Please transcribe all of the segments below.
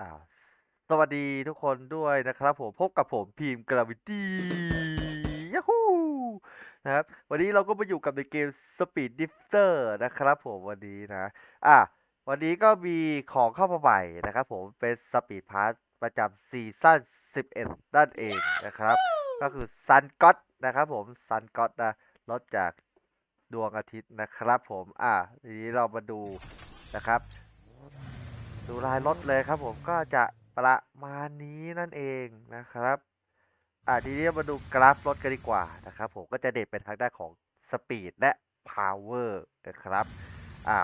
อ่า สวัสดีทุกคนด้วยนะครับผมพบกับผมพีมกราวิตี้ย h ฮูนะครับ วันนี้เราก็มาอยู่กับในเกม Speed Drifter นะครับผมวันนี้นะ อะ วันนี้ก็มีของเข้ามาใหม่นะครับผมเป็น Speed Pass ประจำซีซั่น11 นั่นเองนะครับ ก็คือ Sun God นะครับผม Sun God นะลดจากดวงอาทิตย์นะครับผม อะทีนี้เรามาดูนะครับ ดูลายรถเลยครับผมก็จะประมาณนี้นั่นเองนะครับอ่าทีนี้มาดูกราฟรถกันดีกว่านะครับผมก็จะเด่นเป็นทางด้านของสปีดและพาวเวอร์นะครับอ่า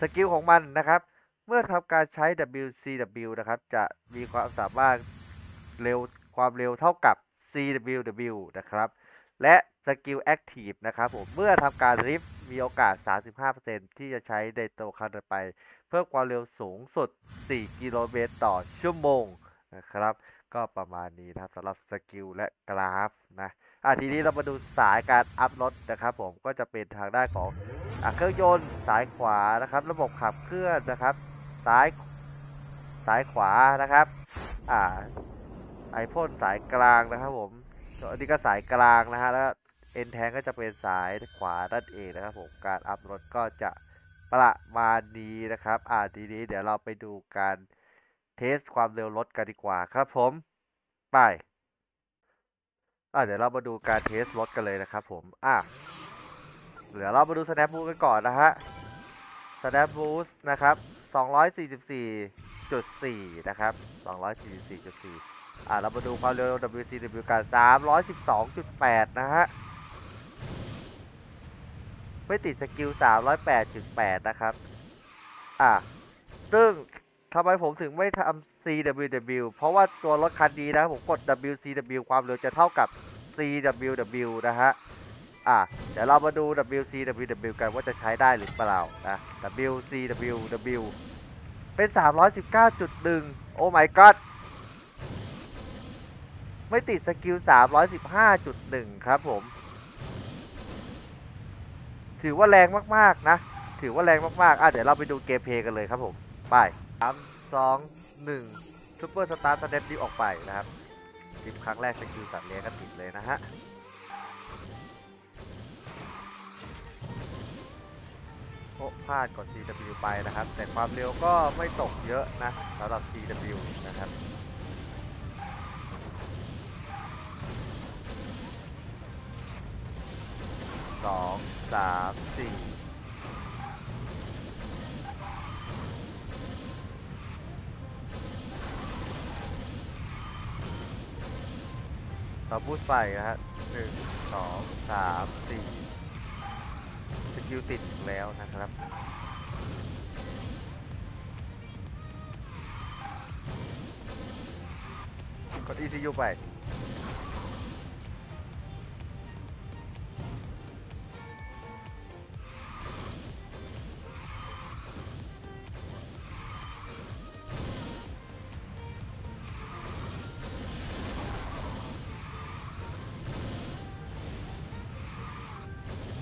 สกิลของมันนะครับ เมื่อทำการใช้ WCW นะครับ จะมีความสามารถเร็วความเร็วเท่ากับ CWW นะครับ และสกิลแอคทีฟนะครับผม เมื่อทำการริฟมีโอกาส 35%ที่จะใช้ในตัวคันไป เพิ่มความเร็วสูงสุด 4 กิโลเมตรต่อชั่วโมงนะครับ ก็ประมาณนี้นะครับสำหรับสกิลและกราฟนะอะทีนี้เรามาดูสายการอัพรถนะครับ ผมก็จะเป็นทางด้านของอเครื่องยนต์สายขวานะครับ ระบบขับเคลื่อนนะครับซ้ายซ้ายขวานะครับอ่าไอพ่นสายกลางนะครับผมอันนี้ก็สายกลางนะฮะแล้วเอ็นแทงก็จะเป็นสายขวานั่นเองนะครับผมการอัพรถก็จะ ประมาณนี้นะครับ อ่าทีนี้เดี๋ยวเราไปดูการเทสความเร็วรถกันดีกว่าครับผม ไป อะเดี๋ยวเรามาดูการเทสรถกันเลยนะครับผม อะเดี๋ยวเรามาดู snap boost กันก่อนนะฮะ snap boost นะครับ 244.4 นะครับ 244.4 อะเรามาดูความเร็ว WCW กัน312.8 นะฮะ ไม่ติดสกิล 308.8 นะครับ อะ ซึ่งทำไมผมถึงไม่ทำ CWW เพราะว่าตัวรถคันนี้นะผมกด WCW ความเร็วจะเท่ากับ CWW นะฮะ อะ เดี๋ยวเรามาดู WCWW กันว่าจะใช้ได้หรือเปล่านะ WCWW เป็น 319.1 โอ้ my god ไม่ติดสกิล 315.1 ครับผม ถือว่าแรงมากๆนะ ถือว่าแรงมากๆ อะเดี๋ยวเราไปดูเกมเพลย์กันเลยครับผมไปสามสองหนึ่งซูเปอร์สตาร์สเตปดิฟออกไปนะครับดิฟครั้งแรกสกิลสัตว์เลี้ยงก็ติดเลยนะฮะโอ้พลาดกด CW ไปนะครับ แต่ความเร็วก็ไม่ตกเยอะนะสำหรับ CW นะครับ สองสามสี่เราพูดไปนะฮะหนึ่งสองสามสี่สกิลติดแล้วนะครับกด ECU ไป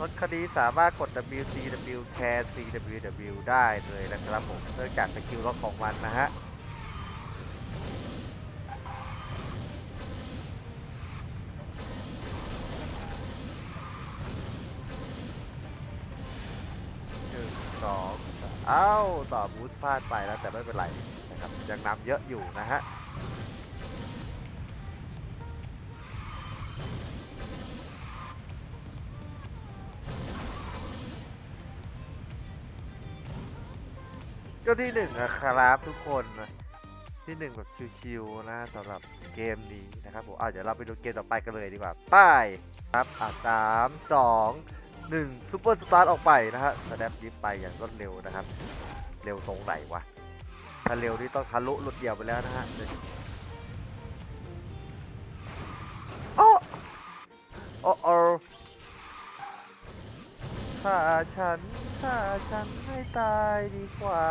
รถคันนี้สามารถกด WCW C CWW ได้เลยนะครับผมเนื่องจากสกิลรถของมันนะฮะหนึ่งสองเอ้า ต่อบูทพลาดไปแล้วแต่ไม่เป็นไรนะครับ ยังนำเยอะอยู่นะฮะ ก็ที่หนึ่งนะครับทุกคนที่หนึ่งแบบชิวๆนะสำหรับเกมนี้นะครับผมอะเดี๋ยวเราไปดูเกมต่อไปกันเลยดีกว่าไป้ายครับอะสามสองหนึ่งซูเปอร์สตาร์ออกไปนะฮะสแนปยิปไปอย่างรวดเร็วนะครับ เร็วตรงไหนวะถ้าเร็วนี่ต้องทะลุหลุดเดียวไปแล้วนะฮะโอ้โอ้ โอ้ถ้าฉันถ้าฉันให้ตายดีกว่า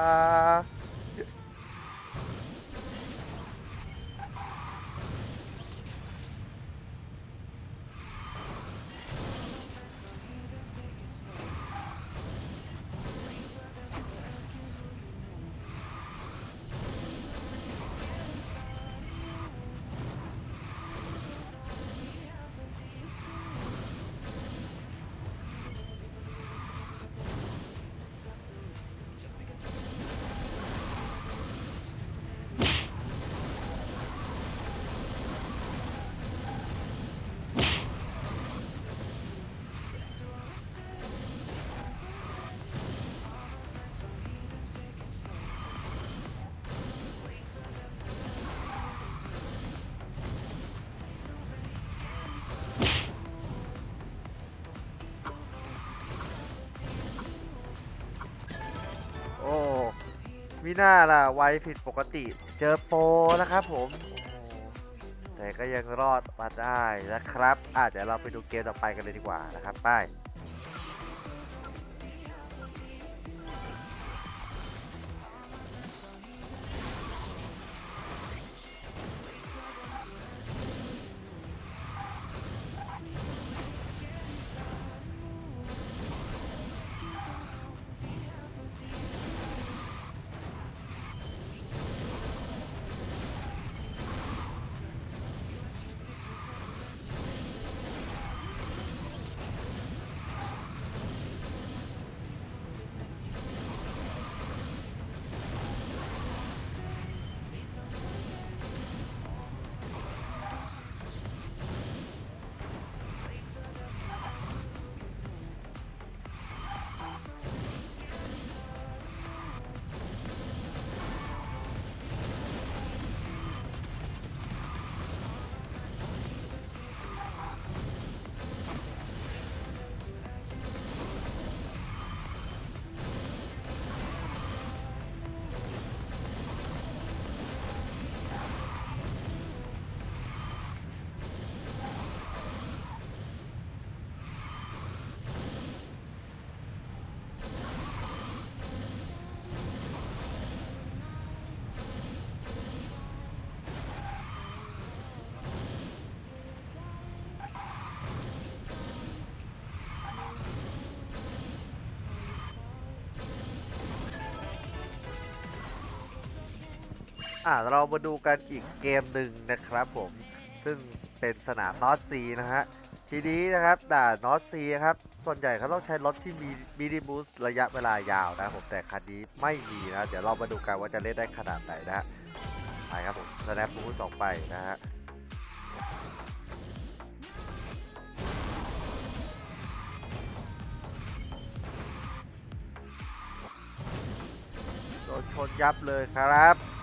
มีหน้าล่ะไวผิดปกติ เจอโปรนะครับผมแต่ก็ยังรอดมาได้นะครับอาจจะเราไปดูเกมต่อไปกันเลยดีกว่านะครับไป อะเรามาดูกันอีกเกมหนึ่งนะครับผมซึ่งเป็นสนามนอตซีนะฮะทีนี้นะครับด่านนอตซีครับส่วนใหญ่เขาต้องใช้รถที่มีมินิบูสระยะเวลายาวนะครับผมแต่คันนี้ไม่มีนะ เดี๋ยวเรามาดูกันว่าจะเล่นได้ขนาดไหนนะฮะไปครับผมสแนปบูสสองไปนะฮะโดนชนยับเลยครับ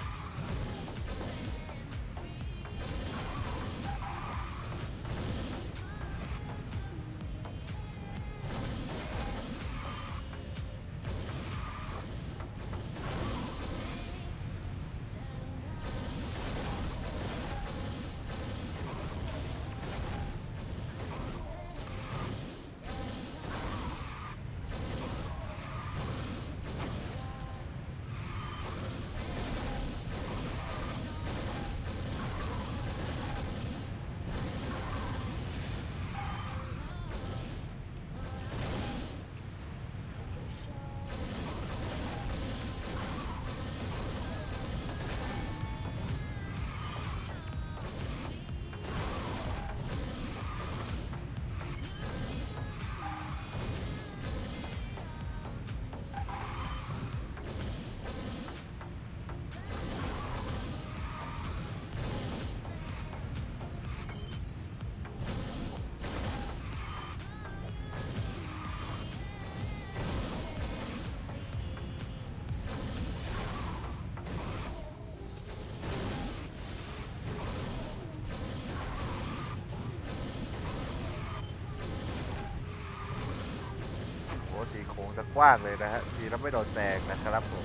งจะกว้างเลยนะฮะสีแล้วไม่โดนแซงนะครับผม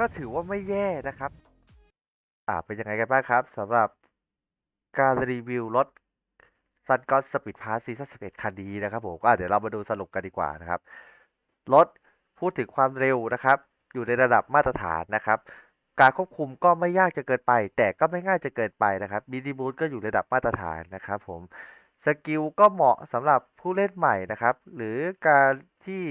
ก็ถือว่าไม่แย่นะครับ อ่าเป็นยังไงกันบ้างครับสำหรับการรีวิวรถ ซันก็สปีดพาสซีซั่น11คันนี้นะครับผมก็เดี๋ยวเรามาดูสรุปกันดีกว่านะครับ รถพูดถึงความเร็วนะครับ อยู่ในระดับมาตรฐานนะครับ การควบคุมก็ไม่ยากจะเกินไป แต่ก็ไม่ง่ายจะเกินไปนะครับมินิบูทก็อยู่ระดับมาตรฐานนะครับผมสกิลก็เหมาะสำหรับผู้เล่นใหม่นะครับ หรือการที่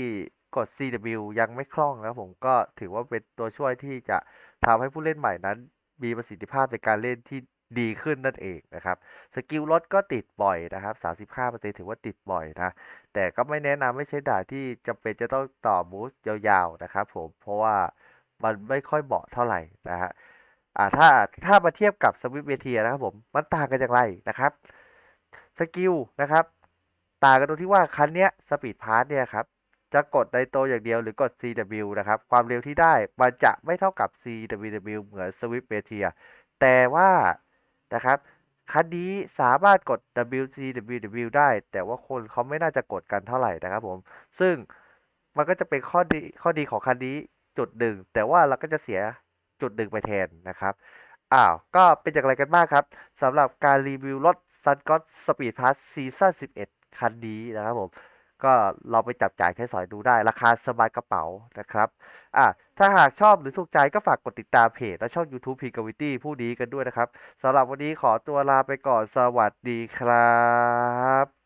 กด CW ยังไม่คล่องนะผมก็ถือว่าเป็นตัวช่วยที่จะทำให้ผู้เล่นใหม่นั้น มีประสิทธิภาพในการเล่นที่ ดีขึ้นนั่นเองนะครับสกิลรถก็ติดบ่อยนะครับ 35%ถือว่าติดบ่อยนะ แต่ก็ไม่แนะนำไม่ใช่ด่านที่จำเป็นจะต้องต่อบูสต์ยาวๆนะครับผมเพราะว่ามันไม่ค่อยเหมาะเท่าไหร่นะฮะอ่าถ้าถ้ามาเทียบกับสวิตเวทีนะครับผมมันต่างกันอย่างไรนะครับสกิลนะครับต่างกันตรงที่ว่าคันเนี้ยสปีดพาร์ทเนี่ยครับจะกดไดโตอย่างเดียวหรือกด CW นะครับ ความเร็วที่ได้มันจะไม่เท่ากับ CWW เหมือน Swift m e t e o r แต่ว่า นะครับคันนี้สามารถกด WCWW ได้ แต่ว่าคนเขาไม่น่าจะกดกันเท่าไหร่นะครับผม ซึ่งมันก็จะเป็นข้อดีข้อดีของคันนี้จุดหนึ่ง แต่ว่าเราก็จะเสียจุดหนึ่งไปแทนนะครับ อ้าว ก็เป็นอย่างไรกันบ้างครับสำหรับการรีวิวรถ Sun God Speed Plus Season 11 คันนี้นะครับผม ก็เราไปจับจ่ายใช้สอยดูได้ ราคาสบายกระเป๋านะครับอะถ้าหากชอบหรือถูกใจก็ฝากกดติดตามเพจ และช่อง YouTube p g a v i t y ผู้ดีกันด้วยนะครับสำหรับวันนี้ขอตัวลาไปก่อนสวัสดีครับ